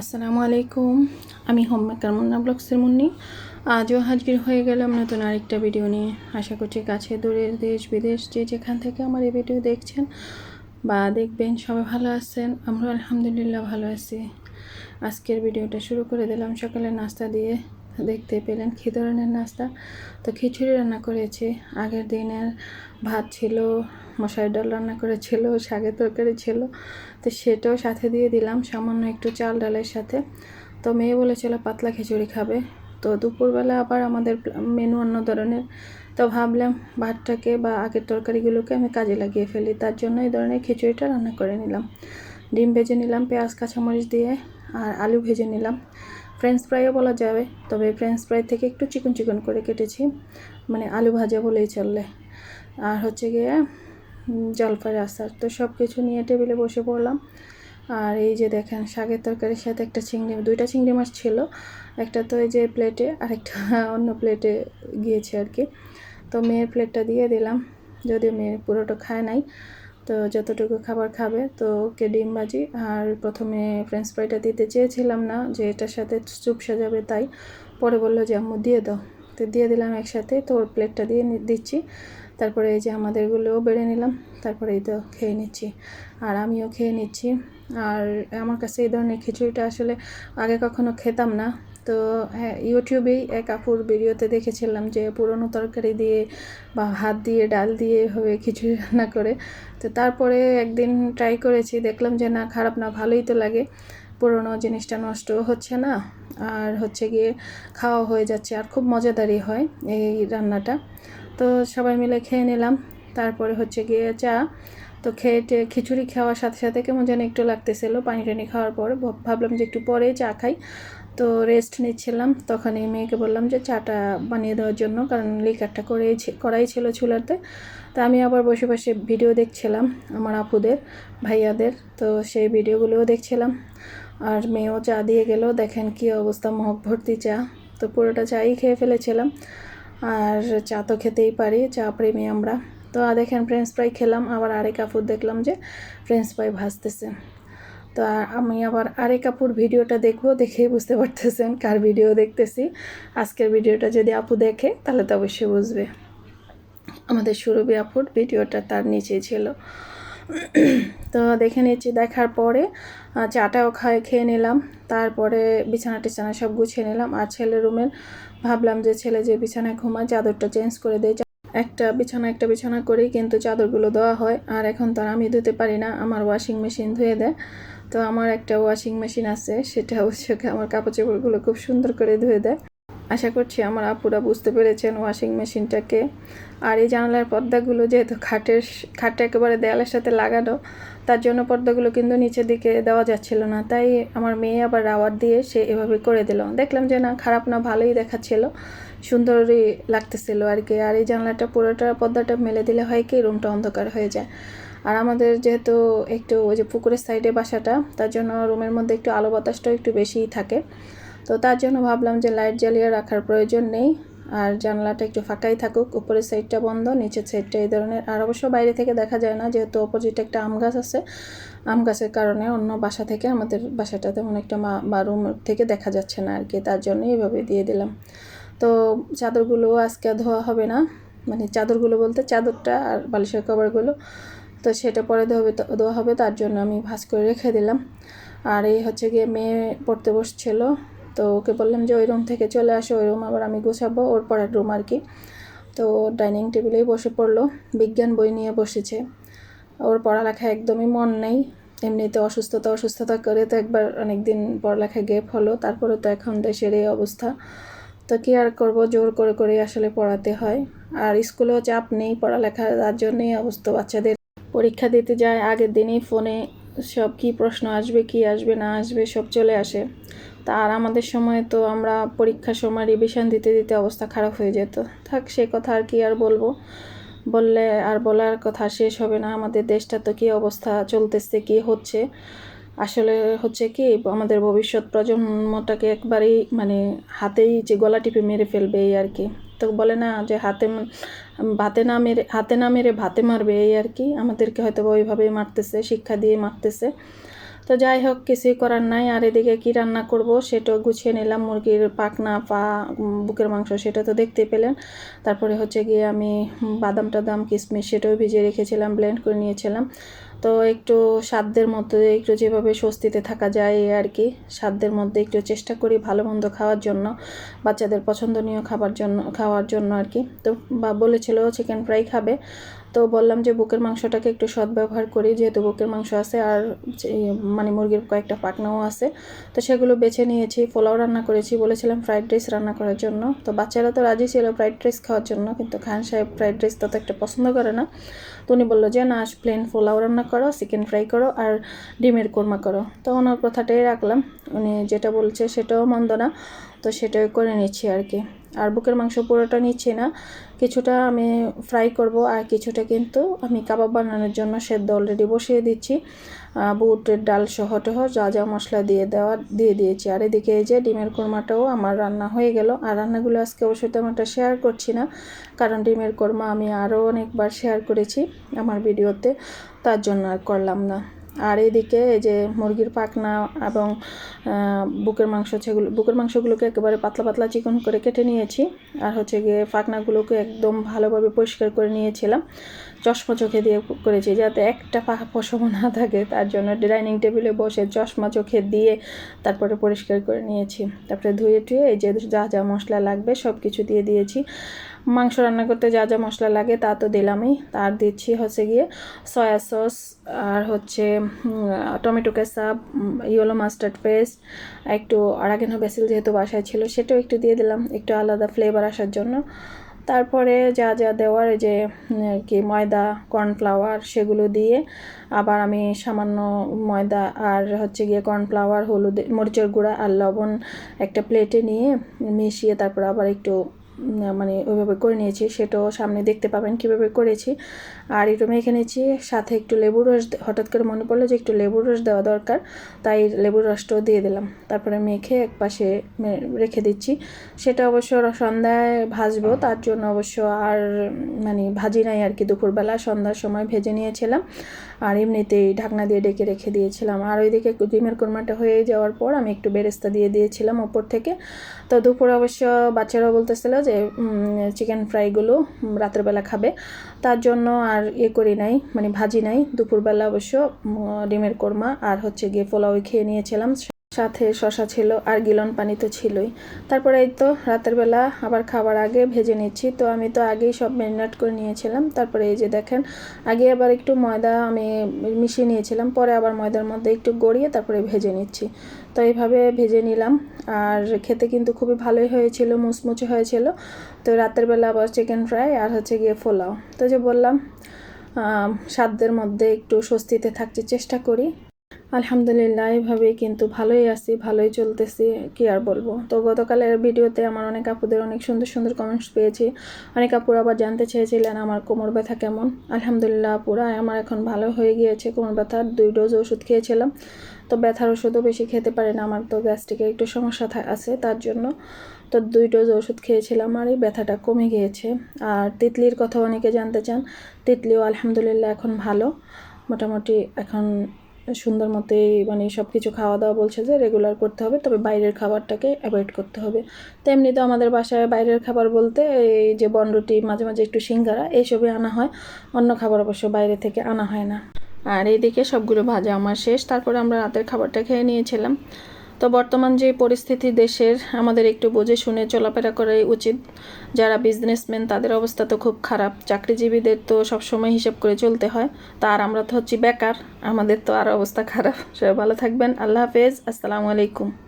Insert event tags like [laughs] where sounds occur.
আসসালামু আলাইকুম। আমি হোম মুন্না ব্লগসের মুন্নি। আজও হাজির হয়ে গেলাম নতুন আরেকটা ভিডিও নিয়ে। আশা করছি কাছে দূরের দেশ, বিদেশ যে যেখান থেকে আমার এই ভিডিও দেখছেন বা দেখবেন সবাই ভালো আছেন। আমরা আলহামদুলিল্লাহ ভালো আছি। আজকের ভিডিওটা শুরু করে দিলাম সকালে নাস্তা দিয়ে। দেখতে পেলেন কী ধরনের নাস্তা। তো খিচুড়ি রান্না করেছি। আগের দিনের ভাত ছিল মশারি ডাল রান্না করেছিল, শাকের তরকারি ছিল। তো সেটাও সাথে দিয়ে দিলাম, সামান্য একটু চাল ডালের সাথে। তো মেয়ে বলেছিল, পাতলা খিচুড়ি খাবে। তো দুপুরবেলা আবার আমাদের মেনু অন্য ধরনের। তো ভাবলাম, ভাতটাকে বা আগের তরকারিগুলোকে আমি কাজে লাগিয়ে ফেলি। তার জন্য এই ধরনের খিচুড়িটা রান্না করে নিলাম। ডিম ভেজে নিলাম, পেঁয়াজ, কাঁচামরিচ দিয়ে, আর আলু ভেজে নিলাম। ফ্রেঞ্চ ফ্রাইও বলা যাবে, তবে ফ্রেঞ্চ ফ্রাই থেকে একটু চিকন চিকন করে কেটেছি মানে আলু ভাজা বলেই চললে আর হচ্ছে গিয়ে জলপাই আচার, তো সব কিছু নিয়ে টেবিলে বসে পড়লাম। আর এই যে দেখেন, শাকের তরকারির সাথে একটা চিংড়ি, দুইটা চিংড়ি মাছ ছিল, একটা তো এই যে প্লেটে আরেকটা [laughs] অন্য প্লেটে গিয়েছে আর কি। তো মেয়ের প্লেটটা দিয়ে দিলাম, যদিও মেয়ে পুরোটা খায় নাই। তো যতটুকু খাবার খাবে, তো ওকে ডিম ভাজি। আর প্রথমে ফ্রেঞ্চ ফ্রাইটা দিতে চেয়েছিলাম না যে এটার সাথে চুপ সাজাবে, তাই পরে বলল যে, আম্মু, দিয়ে দাও। তো দিয়ে দিলাম একসাথে, তো ওর প্লেটটা দিয়ে দিচ্ছি। তারপরে এই যে আমাদেরগুলোও বেড়ে নিলাম, তারপরে এই তো খেয়ে নিচ্ছি। আর আমিও খেয়ে নিচ্ছি। আর আমার কাছে এই ধরনের খিচুড়িটা আসলে আগে কখনো খেতাম না। তো হ্যাঁ ইউটিউবেই এক আপুর ভিডিওতে দেখেছিলাম যে পুরনো তরকারি দিয়ে বা হাত দিয়ে, ডাল দিয়ে এভাবে খিচুড়ি রান্না করে। তো তারপরে একদিন ট্রাই করেছি, দেখলাম যে না, খারাপ না, ভালোই তো লাগে। পুরনো জিনিসটা নষ্ট হচ্ছে না, আর হচ্ছে গিয়ে খাওয়া হয়ে যাচ্ছে, আর খুব মজাদারই হয় এই রান্নাটা। তো সবাই মিলে খেয়ে নিলাম, তারপরে হচ্ছে গিয়ে চা। তো খেয়ে খিচুড়ি খাওয়ার সাথে সাথে কেমন যেন একটু লাগতেছিল পানি টানি খাওয়ার পরে ভাবলাম যে একটু পরে চা খাই। তো রেস্ট নিচ্ছিলাম। তখন এই মেয়েকে বললাম যে চাটা বানিয়ে দেওয়ার জন্য, কারণ লিকারটা করেই করাই ছিল চুলাতে। তা আমি আবার বসে বসে ভিডিও দেখছিলাম আমার আপুদের, ভাইয়াদের। তো সেই ভিডিওগুলোও দেখছিলাম। আর মেয়েও চা দিয়ে গেল, দেখেন কি অবস্থা মহক ভর্তি চা। তো পুরোটা চাই খেয়ে ফেলেছিলাম। আর চা তো খেতেই পারি, চা প্রেমী আমরা। তো দেখেন ফ্রেঞ্চ ফ্রাই খেলাম। আবার আরেক কাপড় দেখলাম যে ফ্রেঞ্চ ফ্রাই ভাজতেছে। তো আমি আবার আরেক আপুর ভিডিওটা দেখব, দেখেই বুঝতে পারতেছেন কার ভিডিও দেখতেছি। আজকের ভিডিওটা যদি আপু দেখে, তাহলে তো অবশ্যই বুঝবে। আমাদের সুরভি আপুর ভিডিওটা তার নিচেই ছিল। তো দেখে নিচ্ছি, দেখার পরে চাটাও খায় খেয়ে নিলাম। তারপরে বিছানা টিছানা সব গুছিয়ে নিলাম। আর ছেলের রুমের ভাবলাম যে ছেলে যে বিছানায় ঘুমায়, চাদরটা চেঞ্জ করে দেয়। একটা বিছানা একটা বিছানা করেই কিন্তু চাদরগুলো দেওয়া হয়। আর এখন তো আমি ধুতে পারি না, আমার ওয়াশিং মেশিন ধুয়ে দেয়। তো আমার একটা ওয়াশিং মেশিন আছে, সেটা হচ্ছে আমার কাপড় চোপড়গুলো খুব সুন্দর করে ধুয়ে দেয়। আশা করছি আমার আপুরা বুঝতে পেরেছেন ওয়াশিং মেশিনটাকে আর এই জানালার পর্দাগুলো যেহেতু খাটের খাটটা একেবারে দেয়ালের সাথে লাগানো, তার জন্য পর্দাগুলো কিন্তু নিচের দিকে দেওয়া যাচ্ছিল না। তাই আমার মেয়ে আবার রাওয়ার দিয়ে সে এভাবে করে দিল। দেখলাম যে না, খারাপ না, ভালোই দেখাচ্ছিল। সুন্দরই লাগতেছিল আর কি। আর এই জানলাটা, পুরোটা, পর্দাটা মেলে দিলে হয় কি রুমটা অন্ধকার হয়ে যায়। আর আমাদের যেহেতু একটু ওই যে পুকুরের সাইডে বাসাটা, তার জন্য রুমের মধ্যে একটু আলো বাতাসটাও একটু বেশিই থাকে। তো তার জন্য ভাবলাম যে লাইট জ্বালিয়ে রাখার প্রয়োজন নেই। আর জানলাটা একটু ফাঁকাই থাকুক, উপরের সাইডটা বন্ধ, নিচের সাইডটা এই ধরনের। আর অবশ্য বাইরে থেকে দেখা যায় না, যেহেতু অপোজিট একটা আম গাছ আছে। আম গাছের কারণে অন্য বাসা থেকে আমাদের বাসাটা তেমন একটা মা বা রুম থেকে দেখা যাচ্ছে না আর কি, তার জন্য এইভাবে দিয়ে দিলাম। তো চাদরগুলো আজকে ধোয়া হবে না। মানে চাদরগুলো বলতে চাদরটা আর বালিশের কভারগুলো। তো সেটা পরে ধোবে দেওয়া হবে, তার জন্য আমি ভাজ করে রেখে দিলাম। আর এই হচ্ছে গিয়ে মেয়ে পড়তে বসছিল। তো ওকে বললাম যে, ওই রুম থেকে চলে আসো, ওই রুম আবার আমি গোছাবো, ওর পরের রুম আর কি। তো ডাইনিং টেবিলেই বসে পড়ল। বিজ্ঞান বই নিয়ে বসেছে। ওর পড়ালেখা একদমই মন নেই। এমনিতে অসুস্থতা অসুস্থতা করে তো একবার অনেক দিন পড়ালেখা গেপ হলো, তারপরে তো এখন দেশের এই অবস্থা। তো কি আর করব? জোর করে করে আসলে পড়াতে হয়। আর স্কুলেও চাপ নেই পড়ালেখা তার জন্যই অবস্থা। বাচ্চাদের পরীক্ষা দিতে যায়, আগের দিনই ফোনে সব কি প্রশ্ন আসবে, কি আসবে, না আসবে, সব চলে আসে। তা আর আমাদের সময় তো আমরা পরীক্ষার সময় রিভিশন দিতে দিতে অবস্থা খারাপ হয়ে যেত। থাক, সে কথা আর কি আর বলব। বললে আর বলার কথা শেষ হবে না। আমাদের দেশটা তো কী অবস্থা, চলতেছে, কি হচ্ছে? আসলে হচ্ছে কি, আমাদের ভবিষ্যৎ প্রজন্মটাকে একবারেই মানে হাতেই যে গলা টিপে মেরে ফেলবে এই আর কি। তো বলে না যে হাতে ভাতে না মেরে, হাতে না মেরে ভাতে মারবে এই আর কি। আমাদেরকে হয়তো ওইভাবেই মারতেছে, শিক্ষা দিয়ে মারতেছে। তো যাই হোক, কিছুই করার নাই। আর এদিকে কি রান্না করব সেটাও গুছিয়ে নিলাম। মুরগির পাকনা পা বুকের মাংস সেটা তো দেখতে পেলেন। তারপরে হচ্ছে গিয়ে আমি বাদাম টাদাম কিশমিশ সেটাও ভিজিয়ে রেখেছিলাম, ব্লেন্ড করে নিয়েছিলাম। তো একটু সাধ্যের মধ্যে একটু যেভাবে স্বস্তিতে থাকা যায় আর কি, সাধ্যের মধ্যে একটু চেষ্টা করি ভালো মন্দ খাওয়ার জন্য, বাচ্চাদের পছন্দনীয় খাবার জন্য, খাওয়ার জন্য আর কি। তো বা বলেছিল চিকেন ফ্রাই খাবে তো বললাম যে বুকের মাংসটাকে একটু সদ্ব্যবহার করি, যেহেতু বুকের মাংস আছে আর মানে মুরগির কয়েকটা পাকনাও আছে। তো সেগুলো বেছে নিয়েছি, পোলাও রান্না করেছি, বলেছিলাম ফ্রাইড রাইস রান্না করার জন্য। তো বাচ্চারা তো রাজি ছিল ফ্রাইড রাইস খাওয়ার জন্য, কিন্তু খান সাহেব ফ্রাইড রাইস তত একটা পছন্দ করে না। তো উনি বলল যে, না প্লেন পোলাও রান্না করো চিকেন ফ্রাই করো আর ডিমের কোরমা করো। তো ওনার কথাটাই রাখলাম। উনি যেটা বলছে সেটাও মন্দ না, তো সেটাই করে নিচ্ছি আর কি। আর বুকের মাংস পুরোটা নিচ্ছি না। কিছুটা আমি ফ্রাই করব আর কিছুটা কিন্তু আমি কাবাব বানানোর জন্য সেদ্ধ অলরেডি বসিয়ে দিচ্ছি। বুটের ডাল সহ টহ যা যা মশলা দিয়ে দেওয়া, দিয়ে দিয়েছি। আর এদিকে এই যে ডিমের কোরমাটাও আমার রান্না হয়ে গেল। আর রান্নাগুলো আজকে অবশ্যই তেমন একটা শেয়ার করছি না, কারণ ডিমের কোরমা আমি আরও অনেকবার শেয়ার করেছি আমার ভিডিওতে, তার জন্য আর করলাম না। আর এদিকে এই যে মুরগির পাখনা এবং বুকের মাংস সেগুলো বুকের মাংসগুলোকে একেবারে পাতলা পাতলা চিকন করে কেটে নিয়েছি। আর হচ্ছে গিয়ে পাখনাগুলোকে একদম ভালোভাবে পরিষ্কার করে নিয়েছিলাম। চশমা চোখে দিয়ে করেছি যাতে একটা পাখা পশম না থাকে, তার জন্য ডাইনিং টেবিলে বসে চশমা চোখে দিয়ে তারপরে পরিষ্কার করে নিয়েছি। তারপরে ধুয়ে টুয়ে এই যে যা যা মশলা লাগবে সব কিছু দিয়ে দিয়েছি। মাংস রান্না করতে যা যা মশলা লাগে তা তো দিলামই। তার দিচ্ছি হচ্ছে গিয়ে সয়া সস আর হচ্ছে tomato ketchup yellow mustard paste একটু আরাগেনো বেসিল যেহেতু বাসায় ছিল সেটাও একটু দিয়ে দিলাম, একটু আলাদা ফ্লেভার আসার জন্য। তারপরে যা যা দেওয়ার যে কি ময়দা কর্নফ্লাওয়ার সেগুলো দিয়ে আবার আমি সামান্য ময়দা আর হচ্ছে গিয়ে কর্নফ্লাওয়ার হলুদ, মরিচের গুঁড়া আর লবণ একটা প্লেটে নিয়ে মিশিয়ে তারপর আবার একটু মানে ওইভাবে করে নিয়েছি। সেটাও সামনে দেখতে পাবেন কীভাবে করেছি। আর একটু মেখে নিয়েছি সাথে একটু লেবুর রস হঠাৎ করে মনে পড়ল যে একটু লেবুর রস দেওয়া দরকার, তাই লেবুর রসটাও দিয়ে দিলাম। তারপরে মেখে এক পাশে রেখে দিচ্ছি। সেটা অবশ্য সন্ধ্যায় ভাজবো, তার জন্য অবশ্য আর মানে ভাজি নাই আর কি। দুপুরবেলা সন্ধ্যার সময় ভেজে নিয়েছিলাম। আর এমনিতেই ঢাকনা দিয়ে ডেকে রেখে দিয়েছিলাম। আর ওইদিকে ডিমের কোরমাটা হয়ে যাওয়ার পর আমি একটু বেরেস্তা দিয়ে দিয়েছিলাম ওপর থেকে। তো দুপুরে অবশ্য বাচ্চারাও বলতেছিল যে চিকেন ফ্রাইগুলো রাত্রেবেলা রাতের বেলা খাবে। তার জন্য আর ইয়ে করি নাই মানে ভাজি নাই। দুপুরবেলা অবশ্য ডিমের কোরমা আর হচ্ছে গিয়ে পোলাও খেয়ে নিয়েছিলাম। সাথে শশা ছিল আর গিলন পানি তো ছিলই। তারপরে এই তো রাতের বেলা আবার খাবার আগে ভেজে নিচ্ছি। তো আমি তো আগেই সব ম্যারিনেট করে নিয়েছিলাম। তারপরে এই যে দেখেন, আগে আবার একটু ময়দা আমি মিশিয়ে নিয়েছিলাম। পরে আবার ময়দার মধ্যে একটু গড়িয়ে তারপরে ভেজে নিচ্ছি। তো এইভাবে ভেজে নিলাম। আর খেতে কিন্তু খুবই ভালোই হয়েছিল, মুচমুচে হয়েছিল। তো রাতের বেলা আবার চিকেন ফ্রাই আর হচ্ছে গিয়ে পোলাও। তো যে বললাম সাধ্যের মধ্যে একটু স্বস্তিতে থাকতে চেষ্টা করি। আলহামদুলিল্লাহ এইভাবেই কিন্তু ভালোই আছি, ভালোই চলতেছি, কি আর বলব। তো গতকালের ভিডিওতে আমার অনেক আপুদের অনেক সুন্দর সুন্দর কমেন্টস পেয়েছি। অনেক আপুর আবার জানতে চেয়েছিলেন আমার কোমর ব্যথা কেমন। আলহামদুলিল্লাহ আপুরা আমার এখন ভালো হয়ে গিয়েছে, কোমর ব্যথার দুই ডোজ ওষুধ খেয়েছিলাম। তো ব্যথার ওষুধও বেশি খেতে পারি না, আমার তো গ্যাস্ট্রিকের একটু সমস্যা আছে তার জন্য। তো দুই ডোজ ওষুধ খেয়েছিলাম আর এই ব্যথাটা কমে গিয়েছে। আর তিতলির কথা অনেকে জানতে চান, তিতলিও আলহামদুলিল্লাহ এখন ভালো। মোটামুটি এখন সুন্দর মতে মানে সব কিছু খাওয়া দাওয়া বলছে যে রেগুলার করতে হবে, তবে বাইরের খাবারটাকে অ্যাভয়েড করতে হবে। তো এমনি তো আমাদের বাসায় বাইরের খাবার বলতে এই যে বনরুটি মাঝে মাঝে একটু সিঙ্গারা, এইসবই আনা হয়। অন্য খাবার অবশ্য বাইরে থেকে আনা হয় না। আর এইদিকে সবগুলো ভাজা আমার শেষ, তারপরে আমরা রাতের খাবারটা খেয়ে নিয়েছিলাম। তো বর্তমান যে পরিস্থিতি দেশের, আমাদের একটু বুঝে শুনে চলাফেরা করাই উচিত। যারা বিজনেসম্যান তাদের অবস্থা তো খুব খারাপ। চাকরিজীবীদের তো সবসময় হিসাব করে চলতে হয়। তা আর আমরা তো হচ্ছি বেকার। আমাদের তো আর অবস্থা খারাপ। সবাই ভালো থাকবেন। আল্লাহ হাফেজ। আসসালামু আলাইকুম।